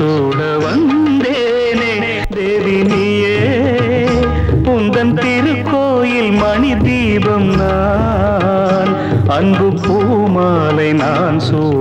சூட வந்தேனே தேவி நீயே. உந்தன் திருக்கோயில் மணி தீபம் நான். அன்பு பூமாலை நான் சூட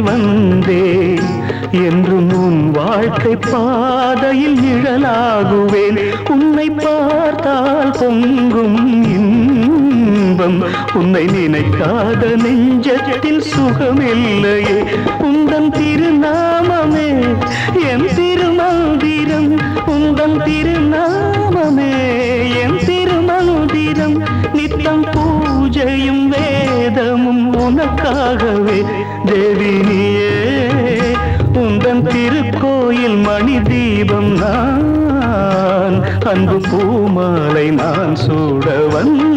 வந்தே. என்றும் உன் வாழ்க்கை பாதையில் நிழலாகுவேன். உன்னை பார்த்தால் பொங்கும் இன்பம். உன்னை நினைக்காத நெஞ்சத்தில் சுகமில்லையே. உந்தன் திருநாமமே உனக்காகவே தேவி நீயே உந்தன் திருக்கோயில் மணி தீபம் நான் அன்பு பூமாலை நான் சூட வந்தேனே.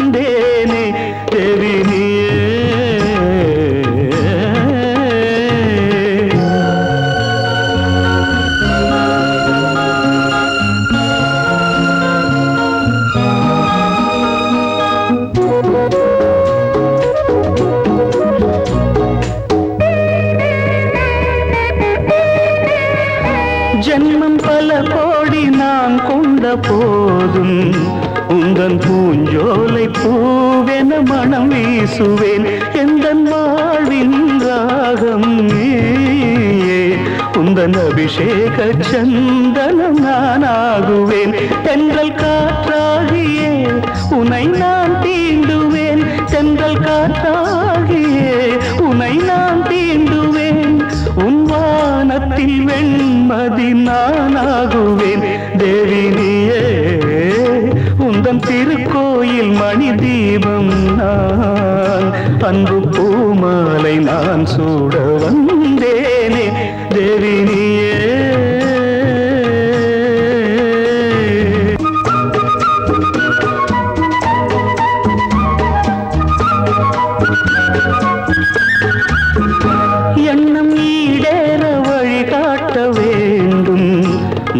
ஜென்மம் பல கோடி நான் கொண்ட போதும். உந்தன் பூஞ்சோலை பூவென மனம் வீசுவேன். எந்தன் வாழ்வின் ராகம் உந்தன் அபிஷேக சந்தனம் நானாகுவேன். பெண்கள் காற்றாகியே உனை நான் நான் அன்பு பூமாலை நான் சூட வந்தேனே தேவி நீயே.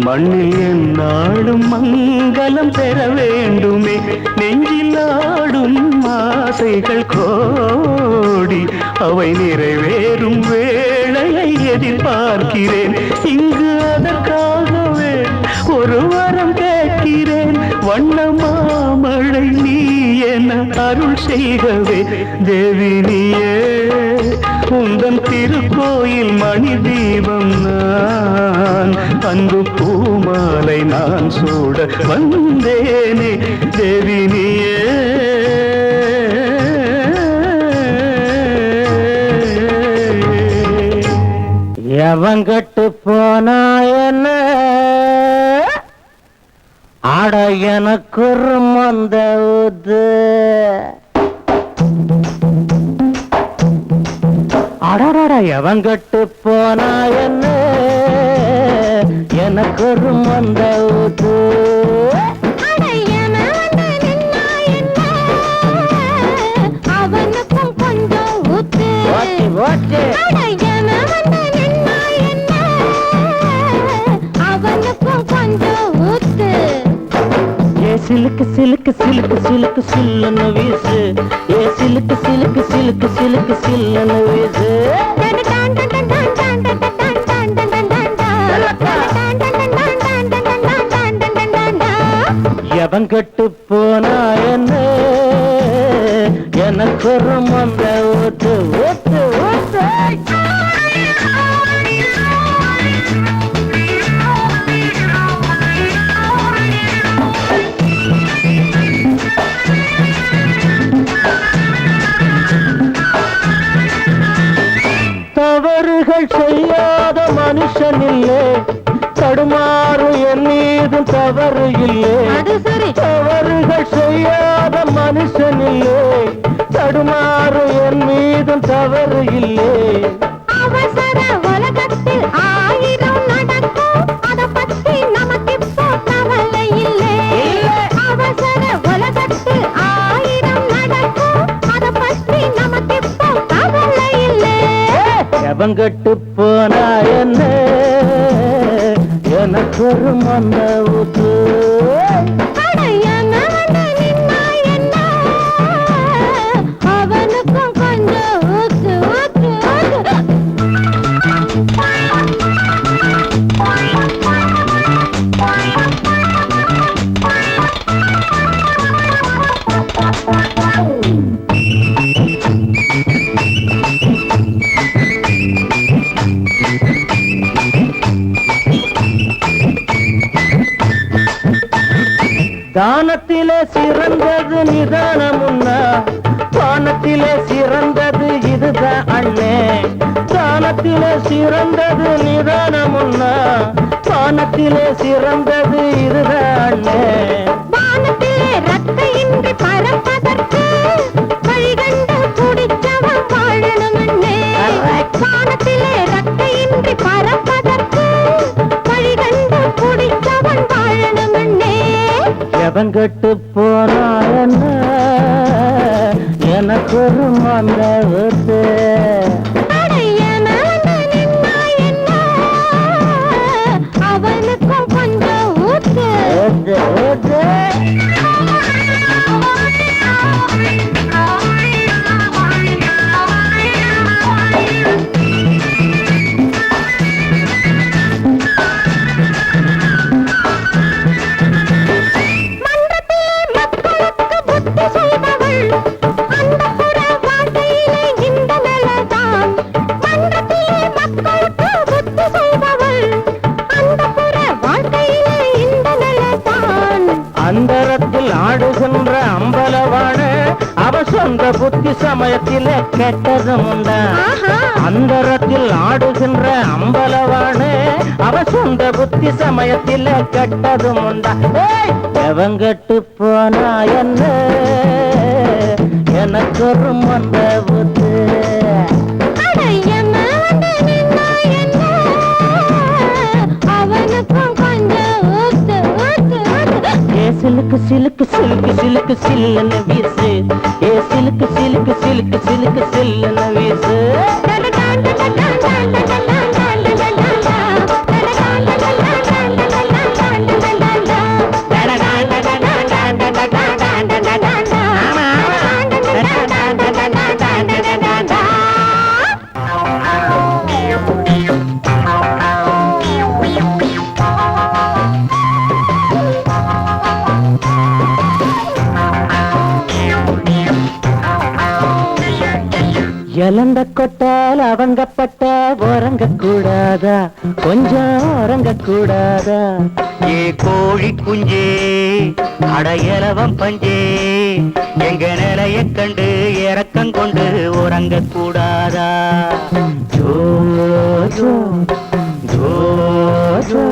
மண்ணில் மங்களம் பெற வேண்டுமே. நெஞ்சில் ஆடும் ஆசைகள் கோடி. அவை நிறைவேறும் வேளையை எதிர்பார்க்கிறேன். இங்கு அதற்காகவே ஒரு வரம் கேட்கிறேன். வண்ணமாமழை நீ என அருள் செய்கவே. தேவி நீயே உந்தன் திருக்கோயில் மணி தீபம் நான் அன்பு மாலை நான் சூட வந்தேனே தேவி நீயே. எவங்கட்டு போனா என்ன? ஆட எனக்கு மந்த ஊது. அடடா எவங்கட்டு போனா எனக்கொரு மந்த ஊத்து. அவனுக்கும் கொஞ்சம் ஊத்து. ஓட்டு சிலுக்கு சிலுக்கு சிலுக்கு சிலுக்கு சில்லுன்னு வீசு. ஏ சிலுக்கு சிலுக்கு சிலுக்கு சிலுக்கு சில்லுன்னு வீசு. அவன் கெட்டு போனா என்ன? எனக்கு அந்த ஓட்டு ஓட்டு ஓட்டு. தவறுகள் செய்யாத மனுஷன் இல்லை. செய்யாத மனுஷன் இல்லை தடுமாறும் என் மீதும் தவறு இல்லை. அவசர உலகத்தில் ஆயிரம் நடக்கும் அத பத்தி நமக்கு இப்போ கவலை இல்லை. அவசர உலகத்தில் ஆயிரம் நடக்கும் அத பத்தி நமக்கு இப்போ கவலை இல்லை. எவங்கட்டு போனா என்ன? எனக்கு ஒரு மந்த ஊத்து தானத்திலே சிறந்தது நிதானமுன்னா தானத்திலே சிறந்தது இதுதான் அண்ணே. தானத்திலே சிறந்தது நிதானமுன்னா தானத்திலே சிறந்தது இதுதான் அண்ணே. எவன் புத்தி சமயத்தில கெட்டதும் உண்டா அந்தரத்தில் ஆடுகின்ற அம்பலவான அவ சொந்த புத்தி சமயத்தில கெட்டதும் உண்டா ஏய், எவங்கட்டு போனா என்ன? எனக்கு ஒரு மந்த புத்து சிலுக்கு சிலுக்கு சிலுக்கு சிலுக்கு சில்லுன்னு வீசு. ஏ சிலுக்கு சிலுக்கு சிலுக்கு சிலுக்கு சில்லுன்னு வீசு. கொட்டால் அவங்கப்பட்ட உறங்க கூடாதா கொஞ்சம் உறங்க கூடாதா ஏ கோழி குஞ்சே அடையலவம் பஞ்சே எங்க நிலைய கண்டு இறக்கம் கொண்டு உறங்க கூடாதா ஜோ ஜோ ஜோ ஜோ.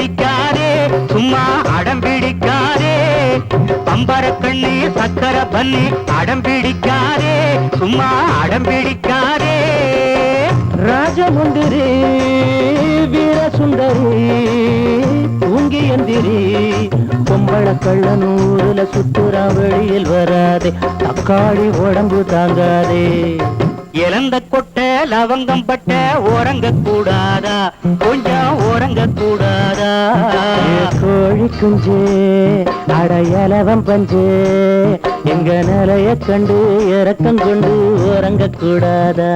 பிடிக்காதே சும்மா அடம் பிடிக்காதே. பம்பர கண்ணு சக்கர பண்ணே அடம் பிடிக்காதே சும்மா அடம் பிடிக்காதே. ராஜமுந்திரி வீர சுந்தரி தூங்கி எந்திரி. பொம்பள கள்ள நூறுல சுத்துறா வெளியில் வராதே தக்காளி உடம்பு தாங்காதே. இழந்த கொட்ட லவங்கம் பட்ட உறங்க கூடாதா கொஞ்சம் உறங்க கூடாதா கோழி குஞ்சு அடையலவம் பஞ்சு. எங்க நிலைய கண்டு இறக்கம் கொண்டு உறங்க கூடாதா